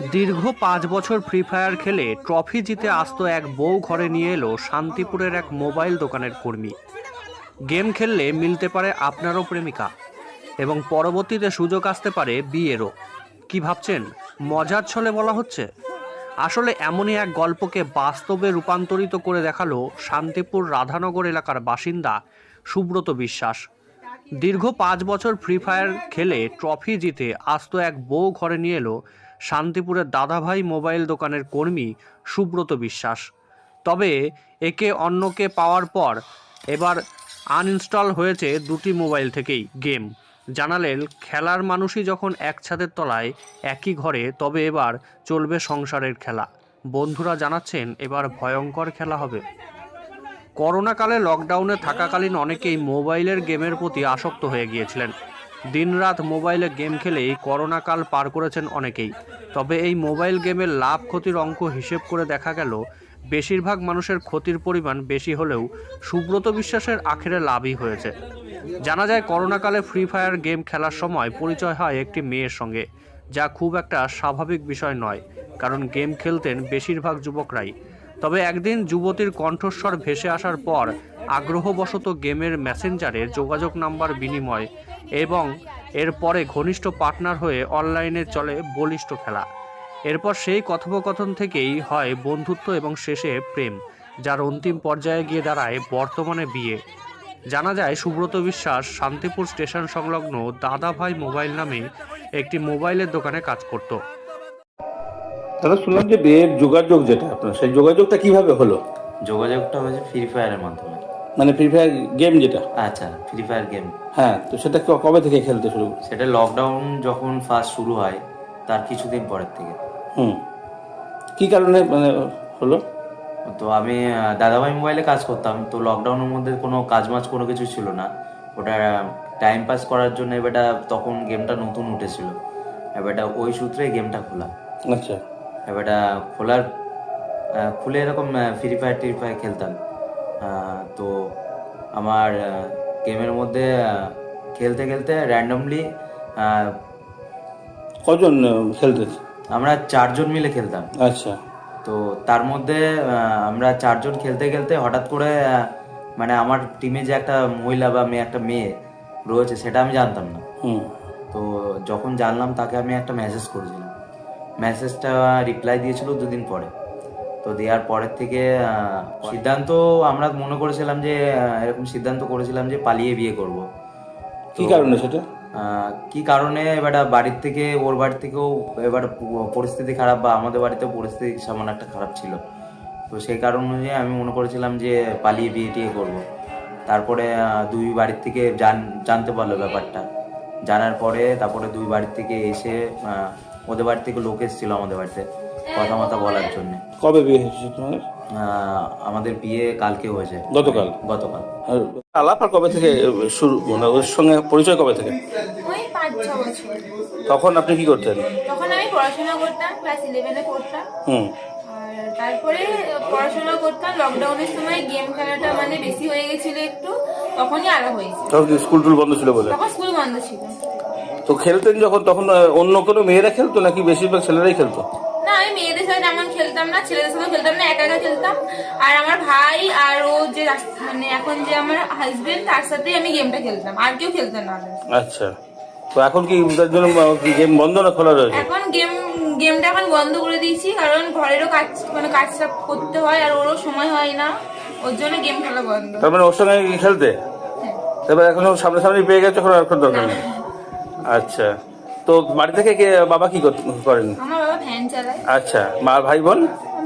দীর্ঘ পাঁচ বছর ফ্রি ফায়ার খেলে ট্রফি জিতে আসতো এক বউ ঘরে নিয়ে এলো শান্তিপুরের এক মোবাইল দোকানের কর্মী। গেম খেললে মিলতে পারে আপনারও প্রেমিকা এবং পরবর্তীতে সুযোগ আসতে পারে বিয়েরও। কি ভাবছেন? মজার ছলে বলা হচ্ছে? আসলে এমনই এক গল্পকে বাস্তবে রূপান্তরিত করে দেখাল শান্তিপুর রাধানগর এলাকার বাসিন্দা সুব্রত বিশ্বাস। দীর্ঘ পাঁচ বছর ফ্রি ফায়ার খেলে ট্রফি জিতে আসত এক বউ ঘরে নিয়ে এলো শান্তিপুরের দাদাভাই মোবাইল দোকানের কর্মী সুব্রত বিশ্বাস। তবে একে অন্যকে পাওয়ার পর এবার আনইনস্টল হয়েছে দুটি মোবাইল থেকেই গেম জানালেন, খেলার মানুষই যখন এক ছাদের তলায় একই ঘরে, তবে এবার চলবে সংসারের খেলা। বন্ধুরা জানাচ্ছেন, এবার ভয়ঙ্কর খেলা হবে। করোনাকালে লকডাউনে থাকাকালীন অনেকেই মোবাইলের গেমের প্রতি আসক্ত হয়ে গিয়েছিলেন। দিনরাত মোবাইলে গেম খেলে খেলেই করোনাকাল পার করেছেন অনেকেই। তবে এই মোবাইল গেমের লাভ ক্ষতির অঙ্ক হিসেব করে দেখা গেল, বেশিরভাগ মানুষের ক্ষতির পরিমাণ বেশি হলেও সুব্রত বিশ্বাসের আখেরে লাভই হয়েছে। জানা যায়, করোনাকালে ফ্রি ফায়ার গেম খেলার সময় পরিচয় হয় একটি মেয়ের সঙ্গে, যা খুব একটা স্বাভাবিক বিষয় নয়, কারণ গেম খেলতেন বেশিরভাগ যুবকরাই। তবে একদিন যুবতীর কণ্ঠস্বর ভেসে আসার পর আগ্রহবশত গেমের মেসেঞ্জারে যোগাযোগ নাম্বার বিনিময় এবং এরপরে ঘনিষ্ঠ পার্টনার হয়ে অনলাইনে চলে বলিষ্ঠ খেলা। এরপর সেই কথোপকথন থেকেই হয় বন্ধুত্ব এবং শেষে প্রেম যার অন্তিম পর্যায়ে গিয়ে দাঁড়ায় বর্তমানে বিয়ে। জানা যায় সুব্রত বিশ্বাস শান্তিপুর স্টেশন সংলগ্ন দাদাভাই মোবাইল নামে একটি মোবাইলের দোকানে কাজ করত। দাদা শুনলাম যে বিয়ের যোগাযোগ যেটা আপনার সেই যোগাযোগটা কীভাবে হলো? যোগাযোগটা হয়েছে ফ্রি ফায়ারের মাধ্যমে। মানে ফ্রি ফায়ার গেম যেটা। আচ্ছা ফ্রি ফায়ার গেম হ্যাঁ তো সেটা ক- কবে থেকে খেলতে শুরু? সেটা লকডাউন যখন ফার্স্ট শুরু হয় তার কিছুদিন পরের থেকে। হুম। কি কারণে মানে হলো? তো আমি দাদাভাই মোবাইলে কাজ করতাম তো লকডাউনের মধ্যে কোনো কাজ মাজ কোনো কিছু ছিল না। ওটা টাইম পাস করার জন্য এবারটা তখন গেমটা নতুন উঠেছিল। এবারটা ওই সূত্রে গেমটা খোলা। আচ্ছা। এবারটা খোলার খুলে এরকম ফ্রি ফায়ার টিরি ফায়ার খেলতাম। তো আমার গেমের মধ্যে খেলতে খেলতে র্যান্ডমলি কজন খেলতে? আমরা চারজন মিলে খেলতাম। আচ্ছা। তো তার মধ্যে আমরা চারজন খেলতে খেলতে হঠাৎ করে মানে আমার টিমে যে একটা মহিলা বা মেয়ে একটা মেয়ে রয়েছে সেটা আমি জানতাম না। হুম। তো যখন জানলাম তাকে আমি একটা মেসেজ করেছিলাম। মেসেজটা রিপ্লাই দিয়েছিল দুদিন পরে। তো দেওয়ার পরের থেকে সিদ্ধান্ত আমরা মনে করেছিলাম যে এরকম সিদ্ধান্ত করেছিলাম যে পালিয়ে বিয়ে করব। কি কারণে সেটা? কি কারণে? এবার বাড়ির থেকে ওর বাড়ি থেকেও এবার পরিস্থিতি খারাপ বা আমাদের বাড়িতেও পরিস্থিতি সামান্য একটা খারাপ ছিল। তো সেই কারণ অনুযায়ী আমি মনে করেছিলাম যে পালিয়ে বিয়ে টিয়ে করব। তারপরে দুই বাড়ির থেকে জান জানতে পারল ব্যাপারটা। জানার পরে তারপরে দুই বাড়ির থেকে এসে ওদের বাড়ি থেকে লোক এসেছিল আমাদের বাড়িতে। কথা মতো বলার জন্য। কবে বিয়ে হয়েছে তোমার আমাদের বিয়ে কালকে হয়েছে। গতকাল? গতকাল। আর আলাপ আর কবে থেকে শুরু? মানে ওর সঙ্গে পরিচয় কবে থেকে? ওই পাঁচ ছ বছর। তখন আপনি কি করতেন? তখন আমি পড়াশোনা করতাম ক্লাস ইলেভেনে পড়তাম। হুম। তারপরে পড়াশোনা করতাম লকডাউনের সময় গেম খেলাটা মানে বেশি হয়ে গেছিল একটু তখনই হয়েছে। তখন কি স্কুল টুল বন্ধ ছিল বলে? তখন স্কুল বন্ধ ছিল। তো খেলতেন যখন তখন অন্য কোনো মেয়েরা খেলতো নাকি বেশিরভাগ ছেলেরাই খেলতো? না আমি মেয়েদের সাথে তেমন খেলতাম না ছেলেদের সাথে খেলতাম না একা একা খেলতাম। আর আমার ভাই আর ও যে মানে এখন যে আমার হাজবেন্ড তার সাথেই আমি গেমটা খেলতাম। আর কেউ খেলতাম না আচ্ছা। তো এখন কি তার জন্য গেম বন্ধ না খোলা রয়েছে? এখন গেম গেমটা এখন বন্ধ করে দিয়েছি কারণ ঘরেরও কাজ মানে কাজটা করতে হয় আর ওরও সময় হয় না। ওর জন্য গেম খেলা বন্ধ। তার মানে ওর সঙ্গে খেলতে? হ্যাঁ। এবার এখন সামনাসামনি পেয়ে গেছে এখন আর দরকার নেই? আচ্ছা। তো বাড়ি থেকে কে বাবা কি কর- করেন? আমার বাবা ভ্যান চালায়। আচ্ছা মা ভাই বোন?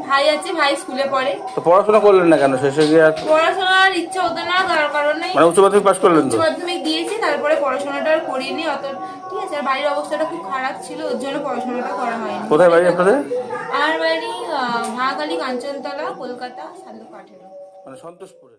ভাই আছে ভাই স্কুলে পড়ে। তো পড়াশোনা করলেন না কেন? শেষে গিয়ে আর- পড়াশোনার ইচ্ছা হতো না তার কারণে মানে উচ্চ মাধ্যমিক পাস করলেন তো? উচ্চ মাধ্যমিক দিয়েছি তারপরে পড়াশোনাটা আর করিনি অত ঠিক আছে আর বাড়ির অবস্থাটা খুব খারাপ ছিল ওর জন্য পড়াশোনাটা করা হয়নি। কোথায় বাড়ি আপনাদের? আমার বাড়ি আহ, মহাকালী কাঞ্চনতলা কলকাতা আঠেরো মানে সন্তোষপুরে।